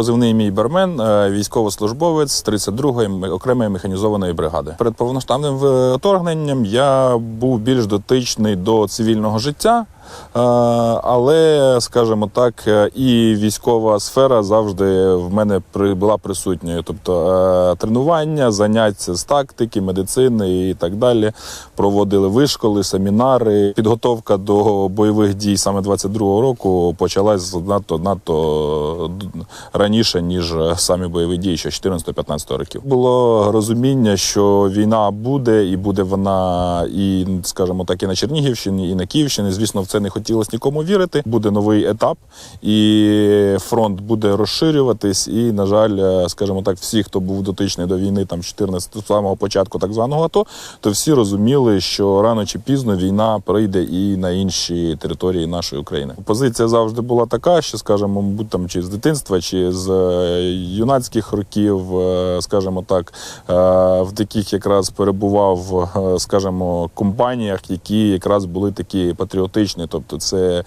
Позивний мій бармен, е, військовослужбовець 32-ї окремої механізованої бригади. Перед повноштабним вторгненням я був більш дотичний до цивільного життя. Е, Але, скажімо так, е, і військова сфера завжди в мене була присутньою. Тобто е, тренування, заняття з тактики, медицини і так далі. Проводили вишколи, семінари. Підготовка до бойових дій саме 22-го року почалась надто надто раніше, ніж самі бойові дії, ще 14-15 років. Було розуміння, що війна буде, і буде вона і, скажімо так, і на Чернігівщині, і на Київщині. Звісно, в це не хотілося нікому вірити. Буде новий етап, і фронт буде розширюватись. І, на жаль, е, скажімо так, всі, хто був дотичний до війни, там 14 самого початку так званого АТО, то всі розуміли, що рано чи пізно війна прийде і на інші території нашої України. Позиція завжди була така, що, скажімо, мабуть, там чи з дитинства, чи з е, юнацьких років, е, скажімо так, в таких якраз перебував, скажімо, компаніях, які якраз були такі патріотичні. Тобто, це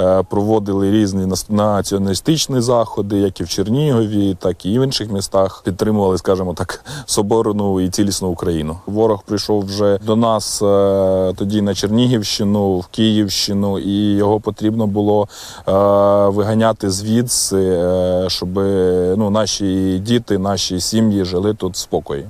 е, проводили різні націоналістичні заходи, як і в Чернігові, так і в інших містах. Підтримували, скажімо так, соборну і цілісну Україну. Ворог прийшов вже до нас е, тоді на Чернігівщину, в Київщину, і його потрібно було е, виганяти звідси, щоб ну, наші діти, наші сім'ї жили тут в спокої.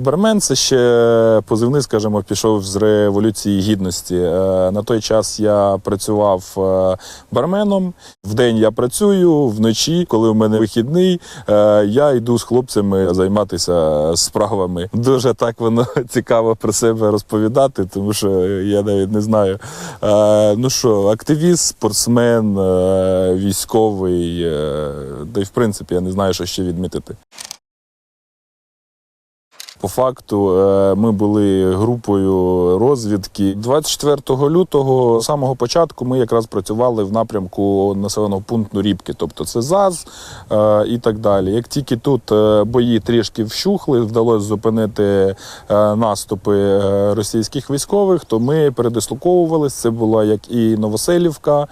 Бармен це ще позивний, скажімо, пішов з революції гідності. Е, На той час я працював е, барменом. Вдень я працюю, вночі, коли в мене вихідний, е, я йду з хлопцями займатися справами. Дуже так воно цікаво про себе розповідати, тому що я навіть не знаю. Ну що, активіст, спортсмен, військовий, та й в принципі я не знаю, що ще відмітити. По факту е, ми були групою розвідки. 24 лютого з самого початку ми якраз працювали в напрямку населеного пункту Рібки, тобто це ЗАЗ е, і так далі. Як тільки тут е, бої трішки вщухли, вдалося зупинити наступи російських військових, то ми передислоковувалися. Це була як і Новоселівка,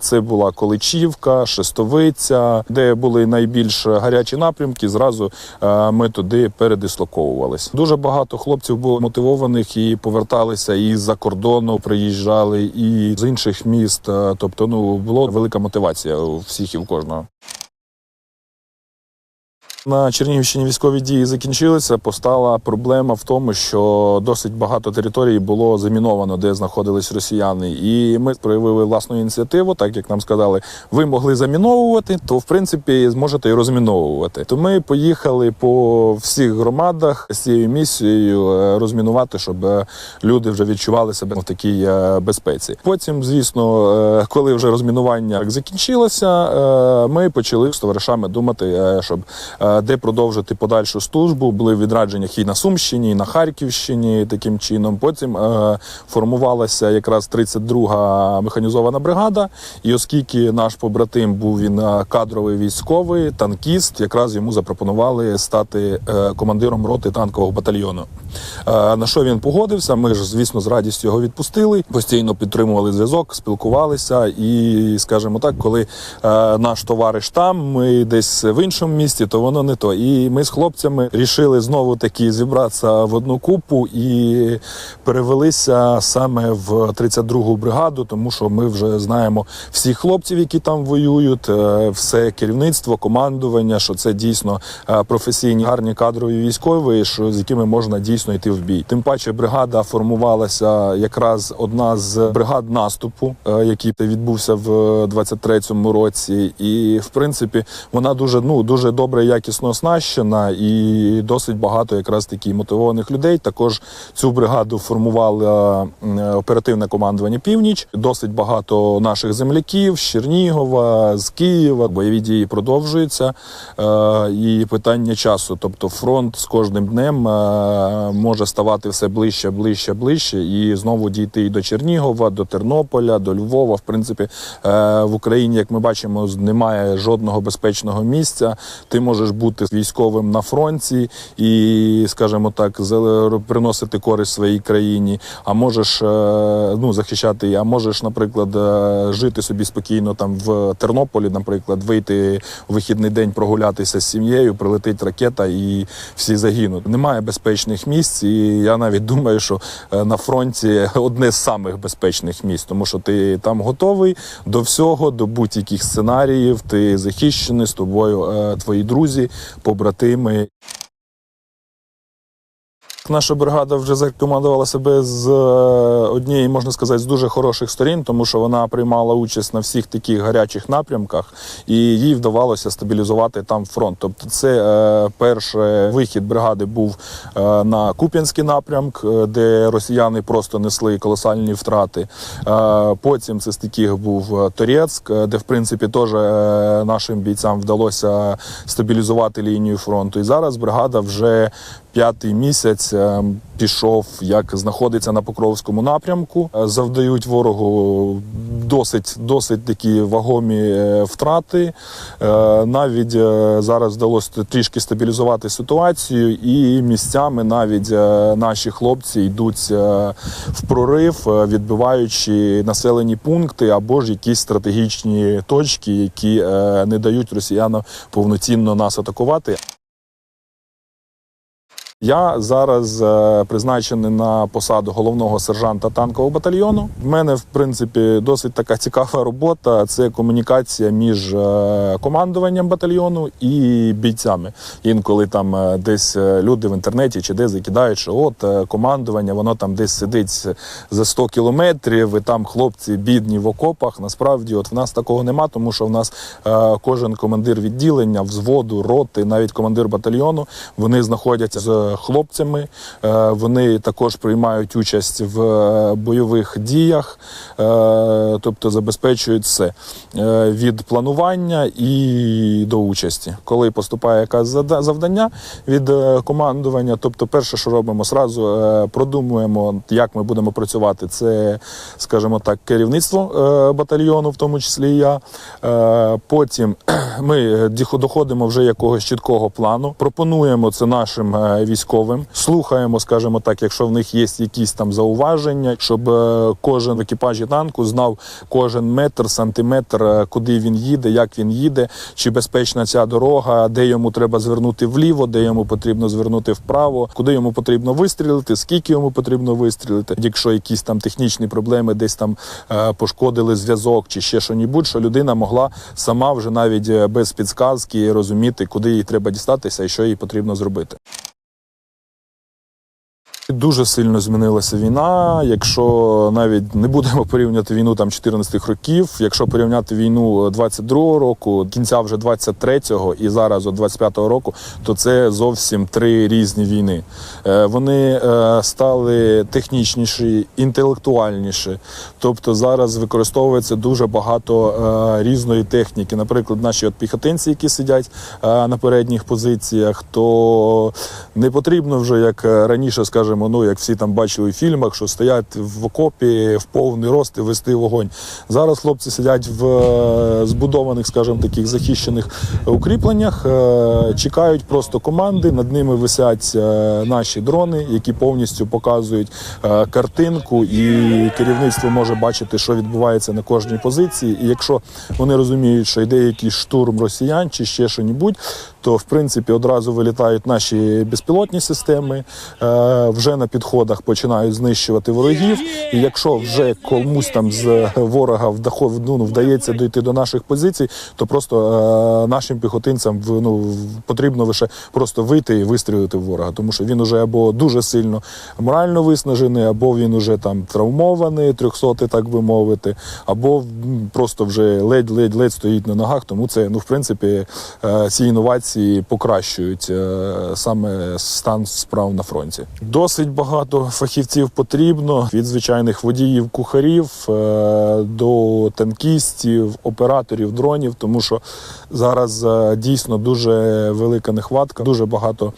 це була Количівка, Шестовиця, де були найбільш гарячі напрямки. Зразу ми туди передислоковувалися. Дуже багато хлопців було мотивованих і поверталися і з-за кордону, приїжджали, і з інших міст. Е, Тобто, ну була велика мотивація у всіх і в кожного. На Чернігівщині військові дії закінчилися. Постала проблема в тому, що досить багато територій було заміновано, де знаходились росіяни. І ми проявили власну ініціативу, так як нам сказали, ви могли заміновувати, то в принципі зможете і розміновувати. То ми поїхали по всіх громадах з цією місією е, розмінувати, щоб е, люди вже відчували себе в такій е, безпеці. Потім, звісно, коли вже розмінування закінчилося, ми почали з товаришами думати, щоб де продовжити подальшу службу. Були відрадження і на Сумщині, і на Харківщині. Таким чином. Потім е, формувалася якраз 32-га механізована бригада. І оскільки наш побратим був він е, кадровий військовий, танкіст, якраз йому запропонували стати е, командиром роти танкового батальйону. На що він погодився? Ми ж, звісно, з радістю його відпустили. Постійно підтримували зв'язок, спілкувалися. І, скажімо так, коли наш товариш там, ми десь в іншому місті, то воно не то. І ми з хлопцями рішили знову таки зібратися в одну купу і перевелися саме в 32-гу бригаду, тому що ми вже знаємо всіх хлопців, які там воюють, е, все керівництво, командування, що це дійсно е, професійні гарні кадрові військові, що з якими можна дійсно йти в бій. Тим паче бригада формувалася якраз одна з бригад наступу, е, який відбувся в 23-му році, і в принципі вона дуже ну дуже добре, якісно оснащена, і досить багато якраз такі мотивованих людей. Також цю бригаду формувало е, оперативне командування Північ. Досить багато наших земляків з Чернігова, з Києва. Бойові дії продовжуються. Е, І питання часу. Тобто фронт з кожним днем е, може ставати все ближче, ближче, ближче, і знову дійти і до Чернігова, до Тернополя, до Львова. В принципі, в Україні, як ми бачимо, немає жодного безпечного місця. Ти можеш бути військовим на фронті і, скажімо так, приносити користь своїй країні. А можеш е, ну захищати, а можеш, наприклад, е, жити собі спокійно там в Тернополі, наприклад, вийти у вихідний день прогулятися з сім'єю, прилетить ракета і всі загинуть. Немає безпечних місць, і я навіть думаю, що е, на фронті одне з самих безпечних місць, тому що ти там готовий до всього, до будь-яких сценаріїв. Ти захищений з тобою, твої друзі, побратими. Наша бригада вже закомандувала себе з е, однієї, можна сказати, з дуже хороших сторін, тому що вона приймала участь на всіх таких гарячих напрямках, і їй вдавалося стабілізувати там фронт. Тобто, це е, перший вихід бригади був е, на Куп'янський напрямок, е, де росіяни просто несли колосальні втрати. Е, потім це з таких був е, Торецьк, де в принципі теж нашим бійцям вдалося стабілізувати лінію фронту. І зараз бригада вже п'ятий місяць е, пішов, як знаходиться на Покровському напрямку. Е, Завдають ворогу досить досить такі вагомі е, втрати. Навіть зараз вдалося трішки стабілізувати ситуацію, і місцями навіть наші хлопці йдуть в прорив, відбиваючи населені пункти або ж якісь стратегічні точки, які не дають росіянам повноцінно нас атакувати. Я зараз е, призначений на посаду головного сержанта танкового батальйону. В мене, в принципі, досить така цікава робота. Це комунікація між е, командуванням батальйону і бійцями. Інколи там е, десь люди в інтернеті чи де закидають, що от командування, воно там десь сидить за 100 кілометрів, і там хлопці бідні в окопах. Насправді, от в нас такого нема, тому що в нас кожен командир відділення, взводу, роти, навіть командир батальйону, вони знаходяться з хлопцями. Е, Вони також приймають участь в е, бойових діях, е, тобто забезпечують все від планування і до участі. Коли поступає якась завдання від командування, тобто, перше, що робимо, зразу е, продумуємо, як ми будемо працювати. Це, скажімо так, керівництво батальйону, в тому числі я. Потім ми доходимо вже якогось чіткого плану, пропонуємо це нашим е, військовим, слухаємо, скажімо так, якщо в них є якісь там зауваження, щоб е, кожен в екіпажі танку знав кожен метр, сантиметр, е, куди він їде, як він їде, чи безпечна ця дорога, де йому треба звернути вліво, де йому потрібно звернути вправо, куди йому потрібно вистрілити, скільки йому потрібно вистрілити. Якщо якісь там технічні проблеми, десь там е, пошкодили зв'язок чи ще що-нібудь, що людина могла сама вже навіть без підсказки розуміти, куди їй треба дістатися і що їй потрібно зробити. Дуже сильно змінилася війна. Якщо навіть не будемо порівнювати війну там 14 років, якщо порівняти війну 22-го року, кінця вже 23-го і зараз от 25-го року, то це зовсім три різні війни. Е, Вони е, стали технічніші, інтелектуальніші. Тобто зараз використовується дуже багато е, різної техніки. Наприклад, наші от піхотинці, які сидять е, на передніх позиціях, то не потрібно вже як е, раніше, скажімо, ну як всі там бачили в фільмах, що стоять в окопі в повний рост і вести вогонь. Зараз хлопці сидять в е, збудованих, скажімо, таких захищених укріпленнях, е, чекають просто команди. Над ними висять е, наші дрони, які повністю показують картинку, і керівництво може бачити, що відбувається на кожній позиції. І якщо вони розуміють, що йде якийсь штурм росіян чи ще що-небудь, то в принципі одразу вилітають наші безпілотні системи. е, Вже на підходах починають знищувати ворогів. І якщо вже комусь там з ворога вдахов- ну, вдається дійти до наших позицій, то просто е, нашим піхотинцям ну, потрібно лише просто вийти і вистрілити в ворога, тому що він уже або дуже сильно морально виснажений, або він уже там травмований, трьохсотий, так би мовити, або просто вже ледь-ледь-ледь стоїть на ногах. Тому це ну в принципі е, ці інновації покращують е, саме стан справ на фронті. Досить багато фахівців потрібно. Від звичайних водіїв, кухарів е, до танкістів, операторів дронів, тому що зараз е, дійсно дуже велика нехватка, дуже багато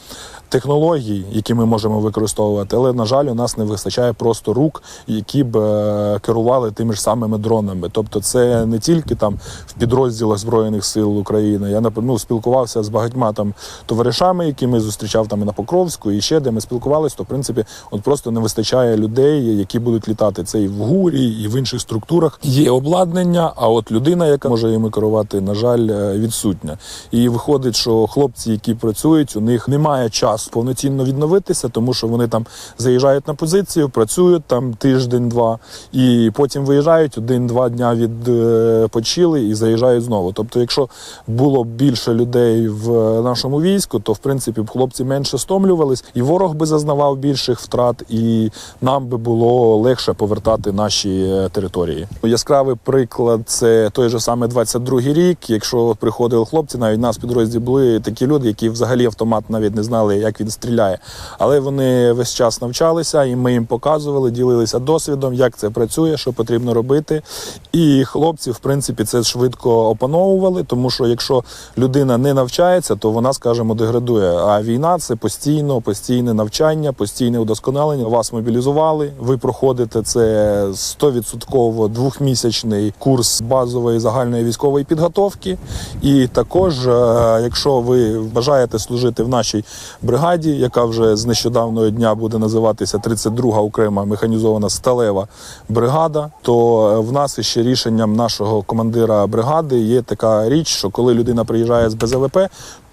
технологій, які ми можемо використовувати, але на жаль, у нас не вистачає просто рук, які б е, керували тими ж самими дронами. Тобто, це не тільки там в підрозділах збройних сил України. Я ну, спілкувався з багатьма там товаришами, які ми зустрічав там і на Покровську, і ще де ми спілкувалися, то в принципі от просто не вистачає людей, які будуть літати. Це і в гурі, і в інших структурах є обладнання. А от людина, яка може їми керувати, на жаль, е, відсутня. І виходить, що хлопці, які працюють, у них немає часу повноцінно відновитися, тому що вони там заїжджають на позицію, працюють там тиждень-два, і потім виїжджають один-два дня відпочили і заїжджають знову. Тобто, якщо було більше людей в нашому війську, то в принципі б хлопці менше стомлювались, і ворог би зазнавав більших втрат, і нам би було легше повертати наші е, території. Яскравий приклад це той же саме 22-й рік. Якщо приходили хлопці, навіть в нас в підрозділі були такі люди, які взагалі автомат навіть не знали, як він стріляє. Але вони весь час навчалися, і ми їм показували, ділилися досвідом, як це працює, що потрібно робити. І хлопці, в принципі, це швидко опановували, тому що якщо людина не навчається, то вона, скажімо, деградує. А війна це постійно, постійне навчання, постійне удосконалення. Вас мобілізували. Ви проходите це 100% двохмісячний курс базової загальної військової підготовки. І також, е, якщо ви бажаєте служити в нашій бригаді, яка вже з нещодавнього дня буде називатися 32-га окрема механізована сталева бригада, то е, в нас ще рішенням нашого командира бригади є така річ, що коли людина приїжджає з БЗВП,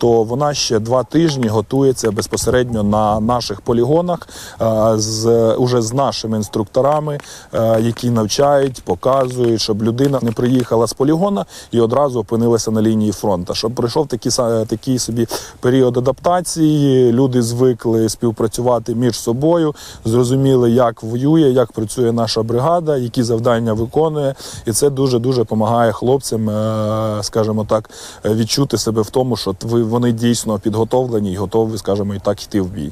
то вона ще два тижні готується безпосередньо на наших полігонах е, з уже з нашими інструкторами, е, які навчають, показують, щоб людина не приїхала з полігона і одразу опинилася на лінії фронту. Щоб пройшов такий, такий собі період адаптації, люди звикли співпрацювати між собою, зрозуміли, як воює, як працює наша бригада, які завдання виконує, і це дуже дуже допомагає хлопцям, е, скажімо так, відчути себе в тому, що ви вони дійсно підготовлені і готові, скажімо, і так йти в бій.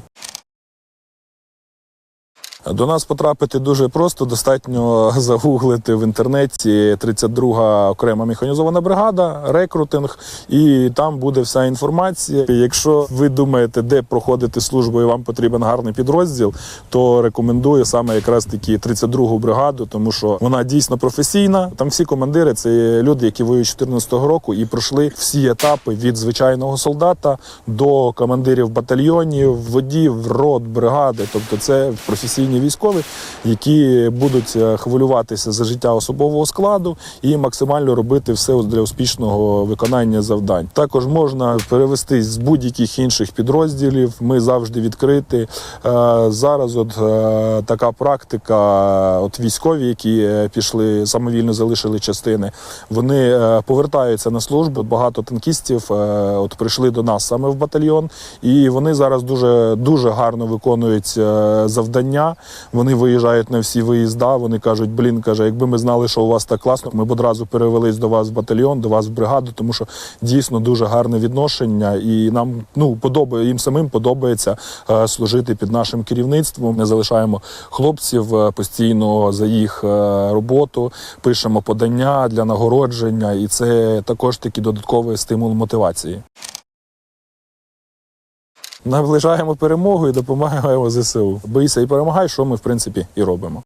До нас потрапити дуже просто. Достатньо загуглити в інтернеті 32-га окрема механізована бригада, рекрутинг, і там буде вся інформація. Якщо ви думаєте, де проходити службу і вам потрібен гарний підрозділ, то рекомендую саме якраз таки 32-гу бригаду, тому що вона дійсно професійна. Там всі командири це люди, які воюють 14-го року і пройшли всі етапи від звичайного солдата до командирів батальйонів, водів, рот, бригади. Тобто, це професійні військові, які будуть е, хвилюватися за життя особового складу і максимально робити все для успішного виконання завдань. Також можна перевестись з будь-яких інших підрозділів. Ми завжди відкриті. Е, Зараз, от е, така практика, от військові, які пішли самовільно залишили частини, вони повертаються на службу. Багато танкістів от прийшли до нас саме в батальйон, і вони зараз дуже дуже гарно виконують завдання. Вони виїжджають на всі виїзда. Вони кажуть, блін, каже, якби ми знали, що у вас так класно, ми б одразу перевелись до вас в батальйон, до вас в бригаду, тому що дійсно дуже гарне відношення, і нам ну подобає їм самим подобається е, служити під нашим керівництвом. Не залишаємо хлопців е, постійно за їх е, роботу, пишемо подання для нагородження, і це також такий додатковий стимул мотивації. Наближаємо перемогу і допомагаємо ЗСУ. Бийся і перемагай, що ми в принципі і робимо.